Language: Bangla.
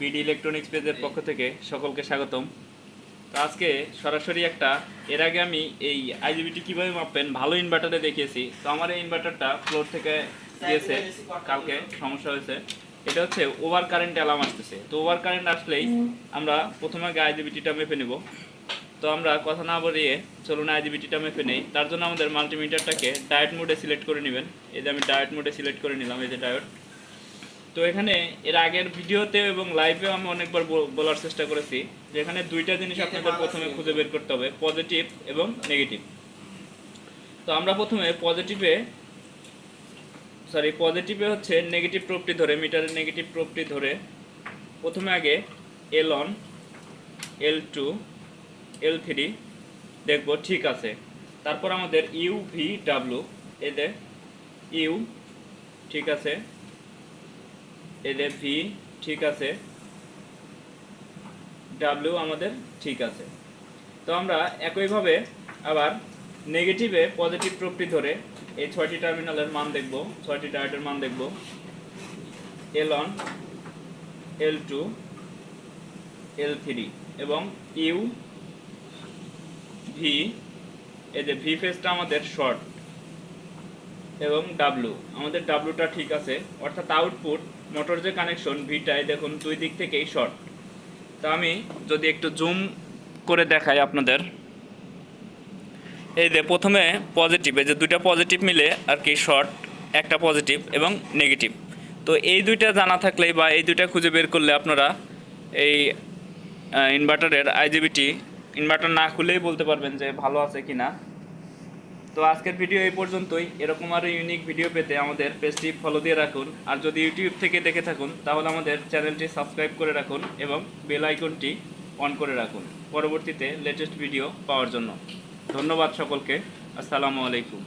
বিডি ইলেকট্রনিক্স পেজের পক্ষ থেকে সকলকে স্বাগতম। তো আজকে সরাসরি একটা এর আগে আমি এই আইজিবিটি কীভাবে মাপবেন ভালো ইনভার্টারে দেখিয়েছি। তো আমার এই ইনভার্টারটা ফ্লোর থেকে দিয়েছে কালকে সমস্যা হয়েছে। এটা হচ্ছে ওভার কারেন্ট অ্যালার্ম আসতেছে। তো ওভার কারেন্ট আসলেই আমরা প্রথমে আগে আইজিবিটিটা মেপে নেব। তো আমরা কথা না বলিয়ে চলুন আইজিবিটিটা মেপে নেই। তার জন্য আমাদের মাল্টিমিটারটাকে ডায়েট মোডে সিলেক্ট করে নেবেন। এই যে আমি ডায়েট মোডে সিলেক্ট করে নিলাম এই যে ডায়েট তো এখানে এর আগের ভিডিওতে এবং লাইভেও আমি অনেকবার বল- বলার চেষ্টা করেছি যে এখানে দুইটা জিনিস আপনাদের প্রথমে খুঁজে বের করতে হবে পজিটিভ এবং নেগেটিভ তো আমরা প্রথমে পজিটিভে সরি পজিটিভে হচ্ছে নেগেটিভ প্রপটি ধরে মিটারের নেগেটিভ প্রপটি ধরে প্রথমে আগে L on L two L three দেখব ঠিক আছে। তারপর আমাদের ইউ ভি ডাব্লু এতে ইউ ঠিক আছে। এদের ভি ঠিক আছে। ডাব্লিউ আমাদের ঠিক আছে। তো আমরা একইভাবে আবার নেগেটিভে পজিটিভ প্রপটি ধরে এই ছয়টি টার্মিনালের মান দেখব, ছয়টি ডায়োডের মান দেখব। L on L two L three এবং ইউ ভি এই যে ভি ফেসটা আমাদের শর্ট এবং ডাব্লু আমাদের ডাব্লুটা ঠিক আছে, অর্থাৎ আউটপুট মোটর যে কানেকশন ভিটায় দেখুন দুই দিক থেকেই শর্ট তা আমি যদি একটু জুম করে দেখাই আপনাদের। এই যে প্রথমে পজিটিভ এই যে দুইটা পজিটিভ মিলে আর কি শর্ট একটা পজিটিভ এবং নেগেটিভ তো এই দুইটা জানা থাকলে বা এই দুইটা খুঁজে বের করলে আপনারা এই ইনভার্টারের আইজিবিটি ইনভার্টার না খুলেই বলতে পারবেন যে ভালো আছে কি না তো আজকের ভিডিও এই পর্যন্তই। এরকম আরও ইউনিক ভিডিও পেতে আমাদের পেজটি ফলো দিয়ে রাখুন। আর যদি ইউটিউব থেকে দেখে থাকুন, তাহলে আমাদের চ্যানেলটি সাবস্ক্রাইব করে রাখুন এবং বেল আইকনটি অন করে রাখুন। পরবর্তীতে লেটেস্ট ভিডিও পাওয়ার জন্য। ধন্যবাদ সকলকে। আসসালামু আলাইকুম।